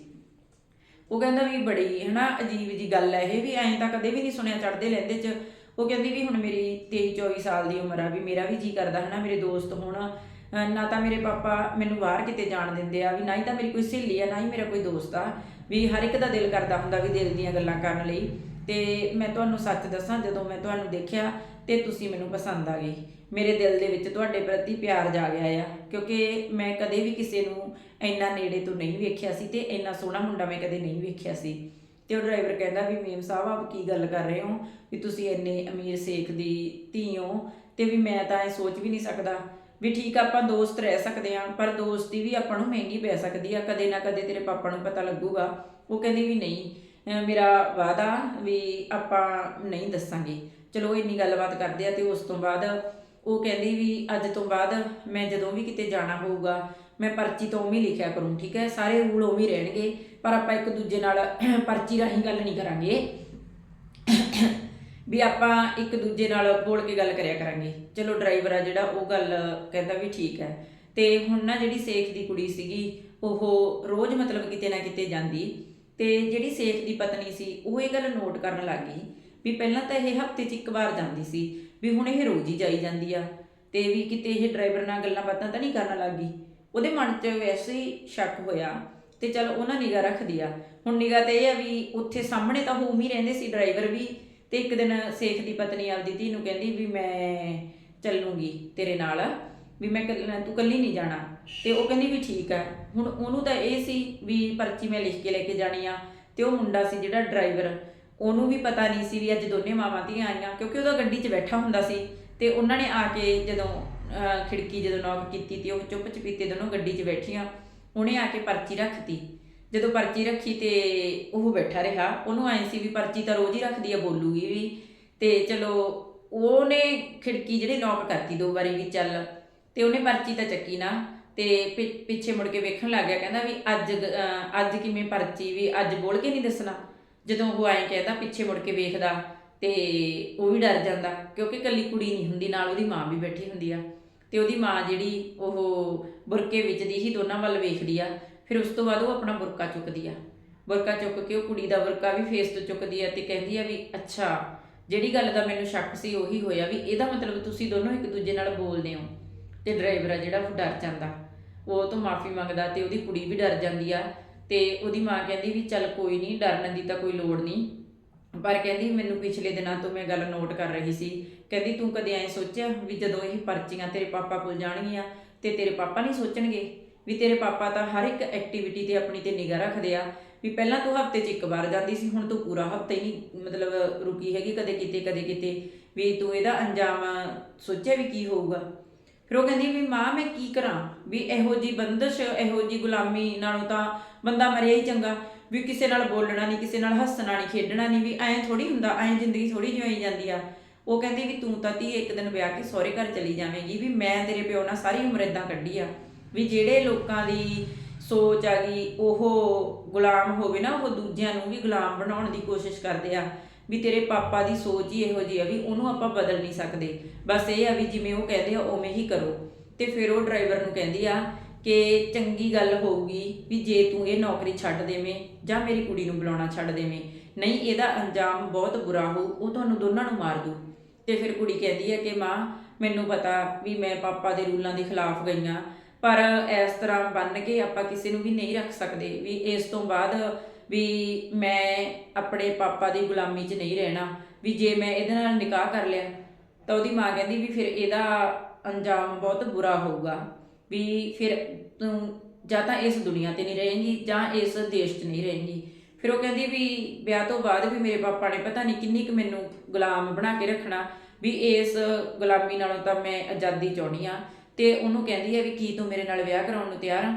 S1: ਉਹ ਕਹਿੰਦਾ ਵੀ ਬੜੀ ਹਨਾ ਅਜੀਬ ਜੀ ਗੱਲ ਹੈ ਇਹ ਵੀ, ਐਂ ਤਾਂ ਕਦੇ ਵੀ ਨਹੀਂ ਸੁਣਿਆ ਚੜਦੇ ਲੈਂਦੇ ਚ। ਉਹ ਕਹਿੰਦੀ ਵੀ ਹੁਣ ਮੇਰੀ 23 24 ਸਾਲ ਦੀ ਉਮਰ ਆ ਵੀ ਮੇਰਾ ਵੀ ਜੀ ਕਰਦਾ ਹਨਾ, ਮੇਰੇ ਦੋਸਤ ਹੋਣ। ਨਾ ਤਾਂ ਮੇਰੇ ਪਾਪਾ ਮੈਨੂੰ ਬਾਹਰ ਕਿਤੇ ਜਾਣ ਦਿੰਦੇ ਆ, ਵੀ ਨਾ ਹੀ ਤਾਂ ਮੇਰੀ ਕੋਈ ਸਹੇਲੀ ਆ, ਨਾ ਹੀ ਮੇਰਾ ਕੋਈ ਦੋਸਤ ਆ। ਵੀ ਹਰ ਇੱਕ ਦਾ ਦਿਲ ਕਰਦਾ ਹੁੰਦਾ ਵੀ ਦਿਲ ਦੀਆਂ ਗੱਲਾਂ ਕਰਨ ਲਈ। ਤੇ ਮੈਂ ਤੁਹਾਨੂੰ ਸੱਚ ਦੱਸਾਂ, ਜਦੋਂ ਮੈਂ ਤੁਹਾਨੂੰ ਦੇਖਿਆ ਤੇ ਤੁਸੀਂ ਮੈਨੂੰ ਪਸੰਦ ਆ ਗਏ। ਮੇਰੇ ਦਿਲ ਦੇ ਵਿੱਚ ਤੁਹਾਡੇ ਪ੍ਰਤੀ ਪਿਆਰ ਜਾਗਿਆ ਆ, ਕਿਉਂਕਿ ਮੈਂ ਕਦੇ ਵੀ ਕਿਸੇ ਨੂੰ ਇੰਨਾ ਨੇੜੇ ਤੋਂ ਨਹੀਂ ਵੇਖਿਆ ਸੀ ਤੇ ਇੰਨਾ ਸੋਹਣਾ ਮੁੰਡਾ ਮੈਂ ਕਦੇ ਨਹੀਂ ਵੇਖਿਆ ਸੀ। ਤੇ ਉਹ ਡਰਾਈਵਰ ਕਹਿੰਦਾ ਵੀ ਮੇਮ ਸਾਹਿਬ, ਆਪ ਕੀ ਗੱਲ ਕਰ ਰਹੇ ਹੋ? ਵੀ ਤੁਸੀਂ ਇੰਨੇ ਅਮੀਰ ਸੇਖ ਦੀ ਧੀ ਹੋ ਤੇ ਵੀ ਮੈਂ ਤਾਂ ਇਹ ਸੋਚ ਵੀ ਨਹੀਂ ਸਕਦਾ। ਵੀ ਠੀਕ ਆਪਾਂ ਦੋਸਤ ਰਹਿ ਸਕਦੇ ਆ ਪਰ ਦੋਸਤੀ ਵੀ ਆਪਾਂ ਨੂੰ ਮਹਿੰਗੀ ਪੈ ਸਕਦੀ ਆ। ਕਦੇ ਨਾ ਕਦੇ ਤੇਰੇ ਪਾਪਾ ਨੂੰ ਪਤਾ ਲੱਗੂਗਾ। ਉਹ ਕਹਿੰਦੀ ਵੀ ਨਹੀਂ ਮੇਰਾ ਵਾਦਾ ਵੀ ਆਪਾਂ ਨਹੀਂ ਦੱਸਾਂਗੇ। ਚਲੋ ਇੰਨੀ ਗੱਲਬਾਤ ਕਰਦੇ ਆ ਤੇ ਉਸ ਤੋਂ ਬਾਅਦ ਉਹ ਕਹਿੰਦੀ ਵੀ ਅੱਜ ਤੋਂ ਬਾਅਦ ਮੈਂ ਜਦੋਂ ਵੀ ਕਿਤੇ ਜਾਣਾ ਹੋਊਗਾ ਮੈਂ ਪਰਚੀ ਤੋਂ ਉਵੇਂ ਲਿਖਿਆ ਕਰੂੰ, ਠੀਕ ਹੈ? ਸਾਰੇ ਰੂਲ ਉਵੇਂ ਰਹਿਣਗੇ, ਪਰ ਆਪਾਂ ਇੱਕ ਦੂਜੇ ਨਾਲ ਪਰਚੀ ਰਾਹੀਂ ਗੱਲ ਨਹੀਂ ਕਰਾਂਗੇ। ਵੀ ਆਪਾਂ ਇੱਕ ਦੂਜੇ ਨਾਲ ਬੋਲ ਕੇ ਗੱਲ ਕਰਿਆ ਕਰਾਂਗੇ। ਚਲੋ ਡਰਾਈਵਰ ਆ ਜਿਹੜਾ, ਉਹ ਗੱਲ ਕਹਿੰਦਾ ਵੀ ਠੀਕ ਹੈ। ਤੇ ਹੁਣ ਨਾ ਜਿਹੜੀ ਸੇਖ ਦੀ ਕੁੜੀ ਸੀਗੀ, ਉਹ ਰੋਜ਼ ਮਤਲਬ ਕਿਤੇ ਨਾ ਕਿਤੇ ਜਾਂਦੀ। ਤੇ ਜਿਹੜੀ ਸੇਖ ਦੀ ਪਤਨੀ ਸੀ, ਉਹ ਇਹ ਗੱਲ ਨੋਟ ਕਰਨ ਲੱਗ ਗਈ ਵੀ ਪਹਿਲਾਂ ਤਾਂ ਇਹ ਹਫ਼ਤੇ 'ਚ ਇੱਕ ਵਾਰ ਜਾਂਦੀ ਸੀ, ਵੀ ਹੁਣ ਇਹ ਰੋਜ਼ ਹੀ ਜਾਈ ਜਾਂਦੀ ਆ। ਤੇ ਵੀ ਕਿਤੇ ਇਹ ਡਰਾਈਵਰ ਨਾਲ ਗੱਲਾਂ ਬਾਤਾਂ ਤਾਂ ਨਹੀਂ ਕਰਨ ਲੱਗ ਗਈ। ਉਹਦੇ ਮਨ 'ਚ ਵੈਸੇ ਹੀ ਸ਼ੱਕ ਹੋਇਆ ਤੇ ਚਲ ਉਹਨਾਂ ਨਿਗਾਹ ਰੱਖਦੀ ਆ। ਹੁਣ ਨਿਗਾਹ ਤੇ ਇਹ ਆ ਵੀ ਉੱਥੇ ਸਾਹਮਣੇ ਤਾਂ ਹੋਮ ਹੀ ਰਹਿੰਦੇ ਸੀ ਡਰਾਈਵਰ ਵੀ ਤੇ ਇੱਕ ਦਿਨ ਸੇਖ ਦੀ ਪਤਨੀ ਆਪਦੀ ਧੀ ਨੂੰ ਕਹਿੰਦੀ ਵੀ ਮੈਂ ਚੱਲੂੰਗੀ ਤੇਰੇ ਨਾਲ, ਵੀ ਮੈਂ ਤੂੰ ਕੱਲੀ ਨਹੀਂ ਜਾਣਾ। ਤੇ ਉਹ ਕਹਿੰਦੀ ਵੀ ਠੀਕ ਆ। ਹੁਣ ਉਹਨੂੰ ਤਾਂ ਇਹ ਸੀ ਵੀ ਪਰਚੀ ਮੈਂ ਲਿਖ ਕੇ ਲੈ ਕੇ ਜਾਣੀ ਆ ਤੇ ਉਹ ਮੁੰਡਾ ਸੀ ਜਿਹੜਾ ਡਰਾਈਵਰ। ਉਹਨੂੰ ਵੀ ਪਤਾ ਨਹੀਂ ਸੀ ਵੀ ਅੱਜ ਦੋਨੇ ਮਾਵਾਂ ਧੀਆਂ ਆਈਆਂ ਕਿਉਂਕਿ ਉਹਦਾ ਗੱਡੀ 'ਚ ਬੈਠਾ ਹੁੰਦਾ ਸੀ ਤੇ ਉਹਨਾਂ ਨੇ ਆ ਕੇ ਜਦੋਂ ਖਿੜਕੀ ਜਦੋਂ ਨੌਕ ਕੀਤੀ ਤੇ ਉਹ ਚੁੱਪ ਚਪੀਤੇ ਦੋਨੋਂ ਗੱਡੀ 'ਚ ਬੈਠੀਆਂ, ਉਹਨੇ ਆ ਕੇ ਪਰਚੀ ਰੱਖਤੀ। ਜਦੋਂ ਪਰਚੀ ਰੱਖੀ ਤੇ ਉਹ ਬੈਠਾ ਰਿਹਾ, ਉਹਨੂੰ ਐਂ ਸੀ ਵੀ ਪਰਚੀ ਤਾਂ ਰੋਜ਼ ਹੀ ਰੱਖਦੀ ਆ, ਬੋਲੂਗੀ ਵੀ। ਤੇ ਚਲੋ, ਉਹਨੇ ਖਿੜਕੀ ਜਿਹੜੀ ਨੌਕ ਕਰਤੀ ਦੋ ਵਾਰੀ ਵੀ ਚੱਲ, ਤੇ ਉਹਨੇ ਪਰਚੀ ਤਾਂ ਚੱਕੀ ਨਾ। ਤੇ ਪਿੱਛੇ ਮੁੜ ਕੇ ਵੇਖਣ ਲੱਗ ਗਿਆ, ਕਹਿੰਦਾ ਵੀ ਅੱਜ ਅੱਜ ਕਿਵੇਂ ਪਰਚੀ ਵੀ ਅੱਜ ਬੋਲ ਕੇ ਨਹੀਂ ਦੱਸਣਾ। ਜਦੋਂ ਉਹ ਐਂ ਕਹਿੰਦਾ ਪਿੱਛੇ ਮੁੜ ਕੇ ਵੇਖਦਾ ਤੇ ਉਹ ਵੀ ਡਰ ਜਾਂਦਾ, ਕਿਉਂਕਿ ਕੱਲੀ ਕੁੜੀ ਨਹੀਂ ਹੁੰਦੀ, ਨਾਲ ਉਹਦੀ ਮਾਂ ਵੀ ਬੈਠੀ ਹੁੰਦੀ ਆ। ਤੇ ਉਹਦੀ ਮਾਂ ਜਿਹੜੀ ਉਹ ਬੁਰਕੇ ਵਿੱਚ ਦੀ ਹੀ ਦੋਨਾਂ ਵੱਲ ਵੇਖਦੀ ਆ। ਫਿਰ ਉਸ ਤੋਂ ਬਾਅਦ ਉਹ ਆਪਣਾ ਬੁਰਕਾ ਚੁੱਕਦੀ ਆ। ਬੁਰਕਾ ਚੁੱਕ ਕੇ ਉਹ ਕੁੜੀ ਦਾ ਬੁਰਕਾ ਵੀ ਫੇਸ ਤੋਂ ਚੁੱਕਦੀ ਆ ਤੇ ਕਹਿੰਦੀ ਆ ਵੀ, ਅੱਛਾ, ਜਿਹੜੀ ਗੱਲ ਦਾ ਮੈਨੂੰ ਸ਼ੱਕ ਸੀ ਉਹੀ ਹੋਇਆ ਵੀ ਇਹਦਾ ਮਤਲਬ ਤੁਸੀਂ ਦੋਨੋਂ ਇੱਕ ਦੂਜੇ ਨਾਲ ਬੋਲਦੇ ਹੋ ਤੇ ਡਰਾਈਵਰ ਆ ਜਿਹੜਾ ਉਹ ਡਰ ਜਾਂਦਾ। ਉਹ ਤੋਂ ਮਾਫੀ ਮੰਗਦਾ ਤੇ ਉਹਦੀ ਕੁੜੀ ਵੀ ਡਰ ਜਾਂਦੀ ਆ ਤੇ ਉਹਦੀ ਮਾਂ ਕਹਿੰਦੀ ਵੀ ਚੱਲ ਕੋਈ ਨਹੀਂ ਡਰਨ ਦੀ ਤਾਂ ਕੋਈ ਲੋੜ ਨਹੀਂ ਪਰ ਕਹਿੰਦੀ ਮੈਨੂੰ ਪਿਛਲੇ ਦਿਨਾਂ ਤੋਂ ਮੈਂ ਗੱਲ ਨੋਟ ਕਰ ਰਹੀ ਸੀ ਕਹਿੰਦੀ, ਤੂੰ ਕਦੇ ਐਂ ਸੋਚਿਆ ਵੀ ਜਦੋਂ ਇਹ ਪਰਚੀਆਂ ਤੇਰੇ ਪਾਪਾ ਕੋਲ ਜਾਣਗੀਆਂ ਤੇ ਤੇਰੇ ਪਾਪਾ ਨਹੀਂ ਸੋਚਣਗੇ? ਵੀ ਤੇਰੇ ਪਾਪਾ ਤਾਂ ਹਰ ਇੱਕ ਐਕਟੀਵਿਟੀ ਤੇ ਆਪਣੀ ਤੇ ਨਿਗਾਹ ਰੱਖਦੇ ਆ। ਵੀ ਪਹਿਲਾਂ ਤੂੰ ਹਫ਼ਤੇ 'ਚ ਇੱਕ ਵਾਰ ਜਾਂਦੀ ਸੀ, ਹੁਣ ਤੂੰ ਪੂਰਾ ਹਫਤਾ ਹੀ ਨਹੀਂ ਮਤਲਬ ਰੁਕੀ ਹੈਗੀ ਕਦੇ ਕਿਤੇ ਕਦੇ ਕਿਤੇ। ਵੀ ਤੂੰ ਇਹਦਾ ਅੰਜਾਮ ਸੋਚਿਆ ਵੀ ਕੀ ਹੋਊਗਾ? ਫਿਰ ਉਹ ਕਹਿੰਦੀ ਵੀ, ਮਾਂ, ਮੈਂ ਕੀ ਕਰਾਂ? ਵੀ ਇਹੋ ਜੀ ਬੰਦਸ਼, ਇਹੋ ਜੀ ਗੁਲਾਮੀ ਨਾਲੋਂ ਤਾਂ ਬੰਦਾ ਮਰਿਆ ਹੀ ਚੰਗਾ। ਵੀ ਕਿਸੇ ਨਾਲ ਬੋਲਣਾ ਨਹੀਂ, ਕਿਸੇ ਨਾਲ ਹੱਸਣਾ ਨਹੀਂ, ਖੇਡਣਾ ਨਹੀਂ, ਵੀ ਐਂ ਥੋੜੀ ਹੁੰਦਾ, ਐਂ ਜ਼ਿੰਦਗੀ ਥੋੜੀ ਜਿਉਂ ਜਾਂਦੀ ਆ। ਉਹ ਕਹਿੰਦੀ ਵੀ ਤੂੰ ਤਾਂ ਧੀ ਇੱਕ ਦਿਨ ਵਿਆਹ ਕੇ ਸਹੁਰੇ ਘਰ ਚਲੀ ਜਾਵੇਂਗੀ, ਵੀ ਮੈਂ ਤੇਰੇ ਪਿਓ ਨਾਲ ਸਾਰੀ ਉਮਰ ਇਦਾਂ ਕੱਢੀ ਆ। ਵੀ ਜਿਹੜੇ ਲੋਕਾਂ ਦੀ ਸੋਚ ਆ ਗਈ, ਉਹ ਗੁਲਾਮ ਹੋਵੇ ਨਾ, ਉਹ ਦੂਜਿਆਂ ਨੂੰ ਵੀ ਗੁਲਾਮ ਬਣਾਉਣ ਦੀ ਕੋਸ਼ਿਸ਼ ਕਰਦੇ ਆ। ਵੀ ਤੇਰੇ ਪਾਪਾ ਦੀ ਸੋਚ ਹੀ ਇਹੋ ਜਿਹੀ ਆ ਵੀ ਉਹਨੂੰ ਆਪਾਂ ਬਦਲ ਨਹੀਂ ਸਕਦੇ। ਬਸ ਇਹ ਆ ਵੀ ਜਿਵੇਂ ਉਹ ਕਹਿੰਦੇ ਆ, ਉਵੇਂ ਹੀ ਕਰੋ। ਤੇ ਫਿਰ ਉਹ ਡਰਾਈਵਰ ਨੂੰ ਕਹਿੰਦੀ ਆ ਕਿ ਚੰਗੀ ਗੱਲ ਹੋਊਗੀ ਵੀ ਜੇ ਤੂੰ ਇਹ ਨੌਕਰੀ ਛੱਡ ਦੇਵੇਂ ਜਾਂ ਮੇਰੀ ਕੁੜੀ ਨੂੰ ਬੁਲਾਉਣਾ ਛੱਡ ਦੇਵੇਂ। ਨਹੀਂ, ਇਹਦਾ ਅੰਜਾਮ ਬਹੁਤ ਬੁਰਾ ਹੋਊ, ਉਹ ਤੁਹਾਨੂੰ ਦੋਨਾਂ ਨੂੰ ਮਾਰ ਦੂ ਤੇ ਫਿਰ ਕੁੜੀ ਕਹਿੰਦੀ ਹੈ ਕਿ ਮਾਂ, ਮੈਨੂੰ ਪਤਾ ਵੀ ਮੈਂ ਪਾਪਾ ਦੇ ਰੂਲਾਂ ਦੇ ਖਿਲਾਫ ਗਈਆਂ, ਪਰ ਇਸ ਤਰ੍ਹਾਂ ਬੰਨ ਕੇ ਆਪਾਂ ਕਿਸੇ ਨੂੰ ਵੀ ਨਹੀਂ ਰੱਖ ਸਕਦੇ, ਵੀ ਇਸ ਤੋਂ ਬਾਅਦ ਵੀ ਮੈਂ ਆਪਣੇ ਪਾਪਾ ਦੀ ਗੁਲਾਮੀ 'ਚ ਨਹੀਂ ਰਹਿਣਾ, ਵੀ ਜੇ ਮੈਂ ਇਹਦੇ ਨਾਲ ਨਿਕਾਹ ਕਰ ਲਿਆ, ਤਾਂ ਉਹਦੀ ਮਾਂ ਕਹਿੰਦੀ ਵੀ ਫਿਰ ਇਹਦਾ ਅੰਜਾਮ ਬਹੁਤ ਬੁਰਾ ਹੋਊਗਾ, ਵੀ ਫਿਰ ਤੂੰ ਜਾਂ ਤਾਂ ਇਸ ਦੁਨੀਆ ਤੇ ਨਹੀਂ ਰਹੇਂਗੀ, ਜਾਂ ਇਸ ਦੇਸ਼ 'ਚ ਨਹੀਂ ਰਹੇਂਗੀ। ਫਿਰ ਉਹ ਕਹਿੰਦੀ ਵੀ ਵਿਆਹ ਤੋਂ ਬਾਅਦ ਵੀ ਮੇਰੇ ਪਾਪਾ ਨੇ ਪਤਾ ਨਹੀਂ ਕਿੰਨੀ ਕੁ ਮੈਨੂੰ ਗੁਲਾਮ ਬਣਾ ਕੇ ਰੱਖਣਾ ਵੀ ਇਸ ਗੁਲਾਮੀ ਨਾਲੋਂ ਤਾਂ ਮੈਂ ਆਜ਼ਾਦੀ ਚਾਹਣੀ ਆ ਤੇ ਉਹਨੂੰ ਕਹਿੰਦੀ ਹੈ ਵੀ ਕੀ ਤੂੰ ਮੇਰੇ ਨਾਲ ਵਿਆਹ ਕਰਾਉਣ ਨੂੰ ਤਿਆਰ ਆ?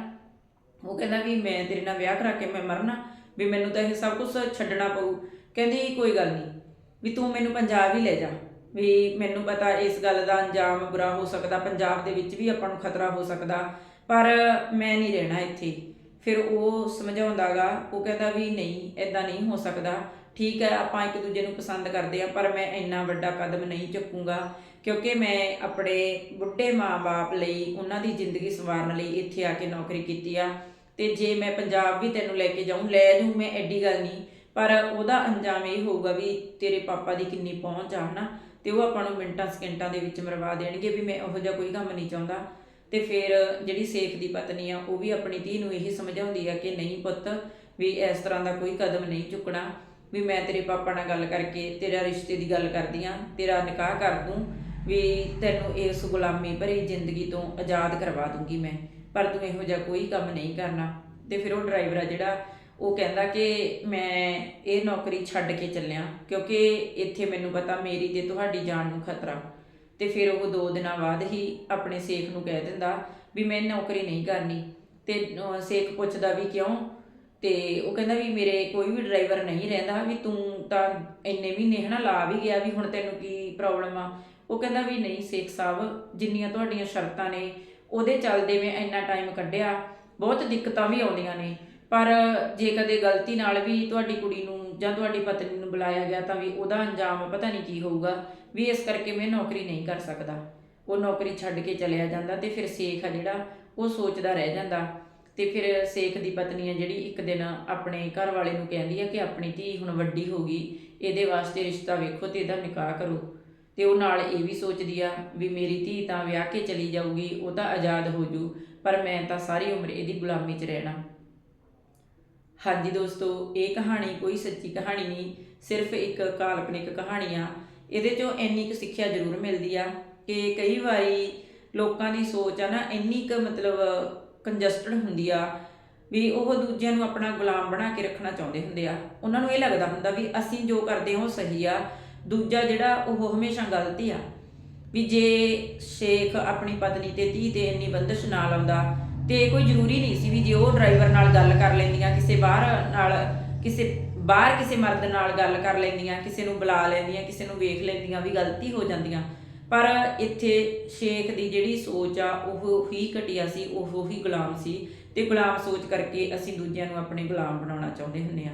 S1: ਉਹ ਕਹਿੰਦਾ ਵੀ ਮੈਂ ਤੇਰੇ ਨਾਲ ਵਿਆਹ ਕਰਾ ਕੇ ਮੈਂ ਮਰਨਾ, ਵੀ ਮੈਨੂੰ ਤਾਂ ਇਹ ਸਭ ਕੁਝ ਛੱਡਣਾ ਪਊ। ਕਹਿੰਦੀ ਕੋਈ ਗੱਲ ਨਹੀਂ, ਵੀ ਤੂੰ ਮੈਨੂੰ ਪੰਜਾਬ ਹੀ ਲੈ ਜਾ। ਵੀ ਮੈਨੂੰ ਪਤਾ ਇਸ ਗੱਲ ਦਾ ਅੰਜਾਮ ਬੁਰਾ ਹੋ ਸਕਦਾ, ਪੰਜਾਬ ਦੇ ਵਿੱਚ ਵੀ ਆਪਾਂ ਨੂੰ ਖਤਰਾ ਹੋ ਸਕਦਾ, ਪਰ ਮੈਂ ਨਹੀਂ ਰਹਿਣਾ ਇੱਥੇ। ਫਿਰ ਉਹ ਸਮਝਾਉਂਦਾਗਾ, ਉਹ ਕਹਿੰਦਾ ਵੀ ਨਹੀਂ ਐਦਾਂ ਨਹੀਂ ਹੋ ਸਕਦਾ। ਠੀਕ ਹੈ, ਆਪਾਂ ਇੱਕ ਦੂਜੇ ਨੂੰ ਪਸੰਦ ਕਰਦੇ ਆ ਪਰ ਮੈਂ ਇੰਨਾ ਵੱਡਾ ਕਦਮ ਨਹੀਂ ਚੁੱਕੂੰਗਾ ਕਿਉਂਕਿ ਮੈਂ ਆਪਣੇ ਬੁੱਢੇ ਮਾਂ-ਬਾਪ ਲਈ, ਉਹਨਾਂ ਦੀ ਜ਼ਿੰਦਗੀ ਸੰਵਾਰਨ ਲਈ ਇੱਥੇ ਆ ਕੇ ਨੌਕਰੀ ਕੀਤੀ ਆ। ਤੇ ਜੇ ਮੈਂ ਪੰਜਾਬ ਵੀ ਤੈਨੂੰ ਲੈ ਕੇ ਜਾਊਂ, ਲੈ ਜੂ ਮੈਂ ਐਡੀ ਗੱਲ ਨਹੀਂ, ਪਰ ਉਹਦਾ ਅੰਜਾਮ ਇਹ ਹੋਊਗਾ ਵੀ ਤੇਰੇ ਪਾਪਾ ਦੀ ਕਿੰਨੀ ਪਹੁੰਚ ਆ, ਹਨਾ? ਤੇ ਉਹ ਆਪਾਂ ਨੂੰ ਮਿੰਟਾਂ ਸਕਿੰਟਾਂ ਦੇ ਵਿੱਚ ਮਰਵਾ ਦੇਣਗੇ ਵੀ ਮੈਂ ਉਹੋ ਜਿਹਾ ਕੋਈ ਕੰਮ ਨਹੀਂ ਚਾਹੁੰਦਾ। ਤੇ ਫਿਰ ਜਿਹੜੀ ਸੇਖ ਦੀ ਪਤਨੀ ਆ, ਉਹ ਵੀ ਆਪਣੀ ਧੀ ਨੂੰ ਇਹੀ ਸਮਝਾਉਂਦੀ ਆ ਕਿ ਨਹੀਂ ਪੁੱਤ, ਵੀ ਇਸ ਤਰ੍ਹਾਂ ਦਾ ਕੋਈ ਕਦਮ ਨਹੀਂ ਚੁੱਕਣਾ। ਵੀ ਮੈਂ ਤੇਰੇ ਪਾਪਾ ਨਾਲ ਗੱਲ ਕਰਕੇ, ਤੇਰਾ ਰਿਸ਼ਤੇ ਦੀ ਗੱਲ ਕਰਦੀ ਆ, ਤੇਰਾ ਨਿਕਾਹ ਕਰ ਦੂੰ, ਵੀ ਤੈਨੂੰ ਇਸ ਗੁਲਾਮੀ ਭਰੀ ਜ਼ਿੰਦਗੀ ਤੋਂ ਆਜ਼ਾਦ ਕਰਵਾ ਦੂੰਗੀ ਮੈਂ। ਪਰ ਤੂੰ ਇਹੋ ਜਿਹਾ ਕੋਈ ਕੰਮ ਨਹੀਂ ਕਰਨਾ। ਤੇ ਫਿਰ ਉਹ ਡਰਾਈਵਰ ਆ ਜਿਹੜਾ, ਉਹ ਕਹਿੰਦਾ ਕਿ ਮੈਂ ਇਹ ਨੌਕਰੀ ਛੱਡ ਕੇ ਚੱਲਿਆ, ਕਿਉਂਕਿ ਇੱਥੇ ਮੈਨੂੰ ਪਤਾ ਮੇਰੀ ਤੇ ਤੁਹਾਡੀ ਜਾਨ ਨੂੰ ਖਤਰਾ। ਤੇ ਫਿਰ ਉਹ ਦੋ ਦਿਨਾਂ ਬਾਅਦ ਹੀ ਆਪਣੇ ਸੇਖ ਨੂੰ ਕਹਿ ਦਿੰਦਾ ਵੀ ਮੈਂ ਨੌਕਰੀ ਨਹੀਂ ਕਰਨੀ। ਤੇ ਸੇਖ ਪੁੱਛਦਾ ਵੀ ਕਿਉਂ? ਤੇ ਉਹ ਕਹਿੰਦਾ ਵੀ ਮੇਰੇ ਕੋਈ ਵੀ ਡਰਾਈਵਰ ਨਹੀਂ ਰਹਿੰਦਾ, ਵੀ ਤੂੰ ਤਾਂ ਇੰਨੇ ਮਹੀਨੇ ਹਨਾ ਲਾ ਵੀ ਗਿਆ ਵੀ ਹੁਣ ਤੈਨੂੰ ਕੀ ਪ੍ਰੋਬਲਮ ਆ। ਉਹ ਕਹਿੰਦਾ ਵੀ ਨਹੀਂ ਸੇਖ ਸਾਹਿਬ, ਜਿੰਨੀਆਂ ਤੁਹਾਡੀਆਂ ਸ਼ਰਤਾਂ ਨੇ, ਉਹਦੇ ਚੱਲਦੇ ਮੈਂ ਇੰਨਾ ਟਾਈਮ ਕੱਢਿਆ। ਬਹੁਤ ਦਿੱਕਤਾਂ ਵੀ ਆਉਂਦੀਆਂ ਨੇ। ਪਰ ਜੇ ਕਦੇ ਗਲਤੀ ਨਾਲ ਵੀ ਤੁਹਾਡੀ ਕੁੜੀ ਨੂੰ ਜਾਂ ਤੁਹਾਡੀ ਪਤਨੀ ਨੂੰ ਬੁਲਾਇਆ ਗਿਆ ਤਾਂ ਵੀ ਉਹਦਾ ਅੰਜਾਮ ਪਤਾ ਨਹੀਂ ਕੀ ਹੋਊਗਾ, ਵੀ ਇਸ ਕਰਕੇ ਮੈਂ ਨੌਕਰੀ ਨਹੀਂ ਕਰ ਸਕਦਾ। ਉਹ ਨੌਕਰੀ ਛੱਡ ਕੇ ਚਲਿਆ ਜਾਂਦਾ ਤੇ ਫਿਰ ਸੇਖ ਆ ਜਿਹੜਾ, ਉਹ ਸੋਚਦਾ ਰਹਿ ਜਾਂਦਾ। ਤੇ ਫਿਰ ਸੇਖ ਦੀ ਪਤਨੀ ਆ ਜਿਹੜੀ ਇੱਕ ਦਿਨ ਆਪਣੇ ਘਰ ਵਾਲੇ ਨੂੰ ਕਹਿੰਦੀ ਆ ਕਿ ਆਪਣੀ ਧੀ ਹੁਣ ਵੱਡੀ ਹੋ ਗਈ, ਇਹਦੇ ਵਾਸਤੇ ਰਿਸ਼ਤਾ ਵੇਖੋ ਤੇ ਇਹਦਾ ਨਿਕਾਹ ਕਰੋ। ਤੇ ਉਹ ਨਾਲ ਇਹ ਵੀ ਸੋਚਦੀ ਆ ਵੀ ਮੇਰੀ ਧੀ ਤਾਂ ਵਿਆਹ ਕੇ ਚਲੀ ਜਾਊਗੀ, ਉਹ ਤਾਂ ਆਜ਼ਾਦ ਹੋ ਜੂ, ਪਰ ਮੈਂ ਤਾਂ ਸਾਰੀ ਉਮਰ ਇਹਦੀ ਗੁਲਾਮੀ 'ਚ ਰਹਿਣਾ। ਹਾਂਜੀ ਦੋਸਤੋ, ਇਹ ਕਹਾਣੀ ਕੋਈ ਸੱਚੀ ਕਹਾਣੀ ਨਹੀਂ, ਸਿਰਫ ਇੱਕ ਕਾਲਪਨਿਕ ਕਹਾਣੀ ਆ। ਇਹਦੇ ਚੋਂ ਇੰਨੀ ਕੁ ਸਿੱਖਿਆ ਜ਼ਰੂਰ ਮਿਲਦੀ ਆ ਕਿ ਕਈ ਵਾਰੀ ਲੋਕਾਂ ਦੀ ਸੋਚ ਆ ਨਾ, ਇੰਨੀ ਕੁ ਮਤਲਬ ਕੰਜਸਟਡ ਹੁੰਦੀ ਆ, ਵੀ ਉਹ ਦੂਜਿਆਂ ਨੂੰ ਆਪਣਾ ਗੁਲਾਮ ਬਣਾ ਕੇ ਰੱਖਣਾ ਚਾਹੁੰਦੇ ਹੁੰਦੇ ਆ। ਉਹਨਾਂ ਨੂੰ ਇਹ ਲੱਗਦਾ ਹੁੰਦਾ ਵੀ ਅਸੀਂ ਜੋ ਕਰਦੇ ਹਾਂ ਉਹ ਸਹੀ ਆ, ਦੂਜਾ ਜਿਹੜਾ ਉਹ ਹਮੇਸ਼ਾ ਗਲਤੀ ਆ। ਵੀ ਜੇ ਸ਼ੇਖ ਆਪਣੀ ਪਤਨੀ ਤੇ ਧੀ ਤੇ ਇੰਨੀ ਬੰਦਸ਼ ਨਾ ਲਾਉਂਦਾ ਤੇ ਕੋਈ ਜ਼ਰੂਰੀ ਨਹੀਂ ਸੀ ਵੀ ਜੇ ਉਹ ਡਰਾਈਵਰ ਨਾਲ ਗੱਲ ਕਰ ਲੈਂਦੀਆਂ, ਕਿਸੇ ਬਾਹਰ ਨਾਲ, ਕਿਸੇ, ਬਾਹਰ ਕਿਸੇ ਮਰਦ ਨਾਲ ਗੱਲ ਕਰ ਲੈਂਦੀਆਂ, ਕਿਸੇ ਨੂੰ ਬੁਲਾ ਲੈਂਦੀਆਂ, ਕਿਸੇ ਨੂੰ ਵੇਖ ਲੈਂਦੀਆਂ ਵੀ ਗਲਤੀ ਹੋ ਜਾਂਦੀਆਂ ਪਰ ਇੱਥੇ ਸ਼ੇਖ ਦੀ ਜਿਹੜੀ ਸੋਚ ਆ, ਉਹ ਹੀ ਘਟਿਆ ਸੀ, ਉਹ ਹੀ ਗੁਲਾਮ ਸੀ ਤੇ ਗੁਲਾਮ ਸੋਚ ਕਰਕੇ ਅਸੀਂ ਦੂਜਿਆਂ ਨੂੰ ਆਪਣੇ ਗੁਲਾਮ ਬਣਾਉਣਾ ਚਾਹੁੰਦੇ ਹੁੰਦੇ ਆ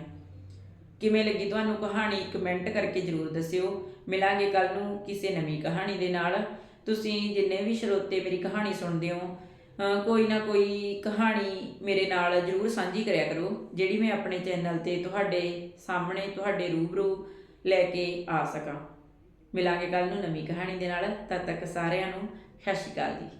S1: ਕਿਵੇਂ ਲੱਗੀ ਤੁਹਾਨੂੰ ਕਹਾਣੀ? ਕਮੈਂਟ ਕਰਕੇ ਜਰੂਰ ਦੱਸਿਓ। ਮਿਲਾਂਗੇ ਕੱਲ ਨੂੰ ਕਿਸੇ ਨਵੀਂ ਕਹਾਣੀ ਦੇ ਨਾਲ। ਤੁਸੀਂ ਜਿੰਨੇ ਵੀ ਸਰੋਤੇ ਮੇਰੀ ਕਹਾਣੀ ਸੁਣਦੇ ਹੋ ਕੋਈ ਨਾ ਕੋਈ ਕਹਾਣੀ ਮੇਰੇ ਨਾਲ ਜਰੂਰ ਸਾਂਝੀ ਕਰਿਆ ਕਰੋ, ਜਿਹੜੀ ਮੈਂ ਆਪਣੇ ਚੈਨਲ ਤੇ ਤੁਹਾਡੇ ਸਾਹਮਣੇ, ਤੁਹਾਡੇ ਰੂਬਰੂ ਲੈ ਕੇ ਆ ਸਕਾਂ। ਮਿਲਾਂਗੇ ਕੱਲ ਨੂੰ ਨਵੀਂ ਕਹਾਣੀ ਦੇ ਨਾਲ, ਤਦ ਤੱਕ ਸਾਰਿਆਂ ਨੂੰ ਸਤਿ ਸ਼੍ਰੀ ਅਕਾਲ ਜੀ।